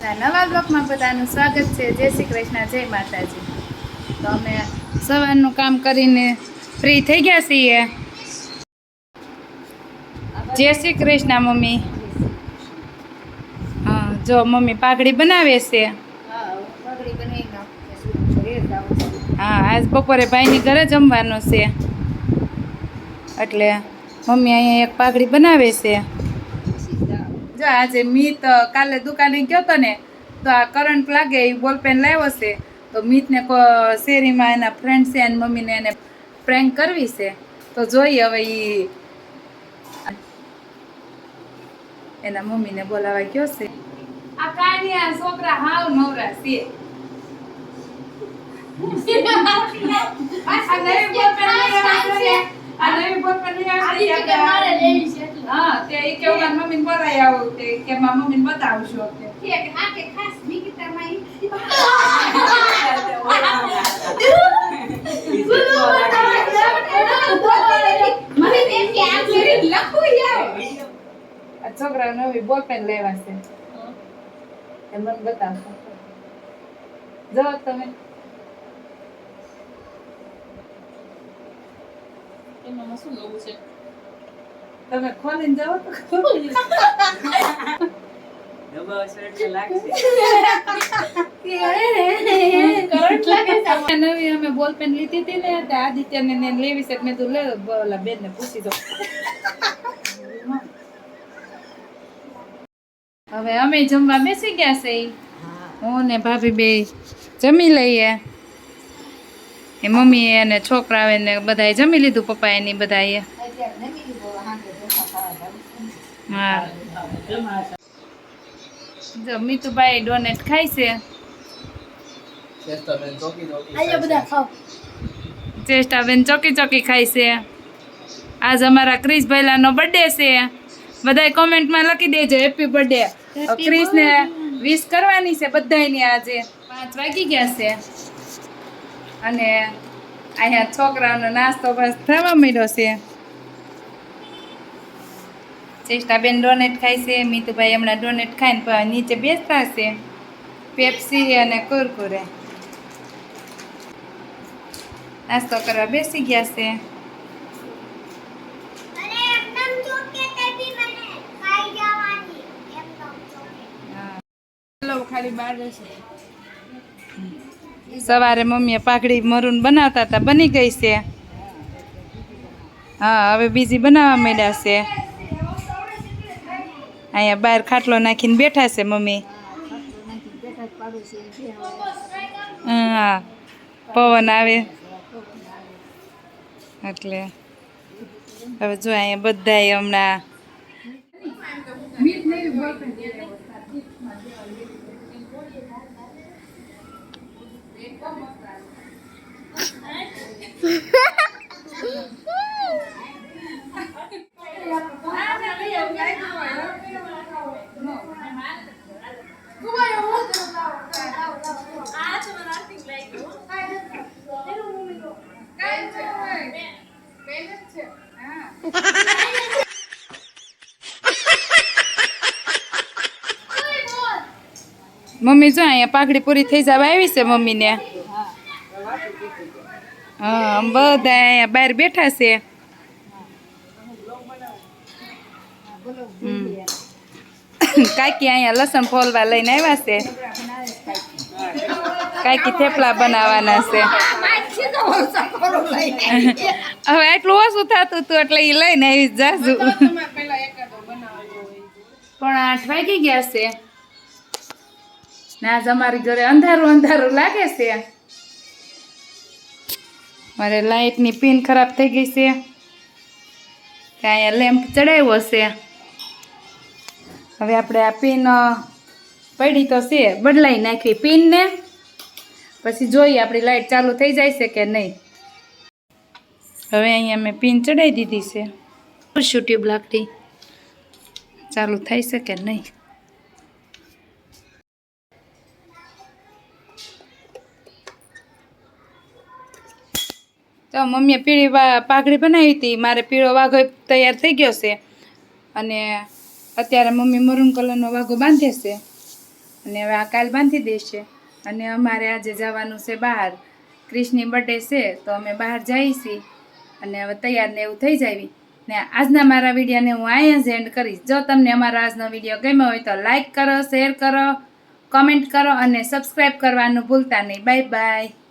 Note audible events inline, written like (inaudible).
નવા બ્લોકમાં બધાનું સ્વાગત છે. જય શ્રી કૃષ્ણ જય માતાજી. તો અમે સવારનું કામ કરીને ફ્રી થઈ ગયા છીએ. જય શ્રી કૃષ્ણ મમ્મી. હા જો મમ્મી પાઘડી બનાવે છે. હા આજ બપોરે ભાઈની ઘરે જમવાનું છે. એટલે મમ્મી અહીંયા એક પાઘડી બનાવે છે. જો આજે. મીત કાલે દુકાને ગયો હતો ને, તો આ કરંટ લાગે એ બોલપેન લાવ્યો છે. તો મીતને શેરીમાં એના ફ્રેન્ડ છે એની મમ્મીને એને પ્રેન્ક કરવી છે. તો જોઈએ હવે એ એના મમ્મીને બોલાવા ગયો છે. આ કાંઈ છોકરા હાવ નવરા છે આ નવી બોલપેન લઈ આવ્યા છે. આ નવી બોલપેન લઈ આવ્યા છે. હા તે કે ઓલા મમ્મીને બોલાવી આવું તે કે મારા મમ્મીને બતાવશો (laughs) કે. આ છોકરા નવી બોલપેન લેવા છે. એ મને બતાવશો જો તમે. એમાં શું નવું છે? તમે ખોલીને જાઓ તો નવી અમે બોલપેન લીધી હતી ને આદિત્ય ને લેવી છે મેં તું લે ઓલા બેન ને પૂછી દો. હવે અમે જમવા બેસી ગયા છે હું ને ભાભી બે જમી લઈએ. એ મમ્મી અને છોકરાએ ને બધાએ જમી લીધું પપ્પા એની બધાએ. હા. જો મીતુભાઈ ડોનેટ ખાય છે. ચેષ્ટાબેન ચોકી ચોકી ખાય છે. આજ અમારા ક્રિસ ભૈલાનો બર્થડે છે. બધાય કોમેન્ટમાં લખી દેજો હેપી બર્થડે ક્રિસને વિશ કરવાની છે બધાની આજે. પાંચ વાગી ગયા છે. અને અહીંયા છોકરાઓનો નાસ્તો બસ થવા માંડ્યો છે. ચેષ્ટાબેન ડોનેટ ખાય છે મીતુભાઈ હમણાં ડોનેટ ખાઈને પણ નીચે બેસતા છે પેપ્સી અને કુરકુરે. નાસ્તો કરવા બેસી ગયા છે. સવારે મમ્મીએ પાઘડી મરૂન બનાવતા હતા, બની ગઈ છે. હા, હવે બીજી બનાવવા માંડ્યા છે. અહીંયા બહાર ખાટલો નાખીને બેઠા છે મમ્મી. હા, પવન આવે. એટલે હવે જો અહીંયા બધા હમણાં મમ્મી જો અહીંયા પાઘડી પૂરી થઈ જવા આવી છે મમ્મીને. હા બધા બહાર બેઠા છે. કાકી અહીંયા લસણ ફોલવા લઈને આવ્યા છે. કાકી થેપલા બનાવવાના છે. હવે એટલું ઓછું થતું હતું એટલે એ લઈને આવી જાજુ. પણ આઠ વાગી ગયા છે. ના જ અમારી ઘરે અંધારું અંધારું લાગે છે. મારે લાઇટની પિન ખરાબ થઈ ગઈ છે. અહીંયા લેમ્પ ચડાવ્યો છે. હવે આપણે આ પિન પડી તો છે, બદલાઈ નાખવી પિનને. પછી જોઈએ આપણી લાઇટ ચાલુ થઈ જાય છે કે નહીં. હવે અહીંયા મેં પિન ચડાવી દીધી છે. શું ટ્યુબ લાગતી ચાલુ થઈ છે કે નહીં? તો મમ્મીએ પીળી પાઘડી બનાવી હતી. મારે પીળો વાઘો તૈયાર થઈ ગયો છે. અને અત્યારે મમ્મી મરૂન કલરનો વાઘો બાંધે છે. અને હવે આ કાલ બાંધી દેશે અને અમારે આજે જવાનું છે બહાર. ક્રિશની બર્થડે છે, તો અમે બહાર જઈશી અને હવે તૈયાર ને એવું થઈ જાય. ને આજના મારા વિડીયોને હું અહીંયા જ એન્ડ કરીશ. જો તમને અમારો આજનો વીડિયો ગમ્યો હોય તો લાઈક કરો શેર કરો કમેન્ટ કરો અને સબસ્ક્રાઈબ કરવાનું ભૂલતા નહીં. Bye bye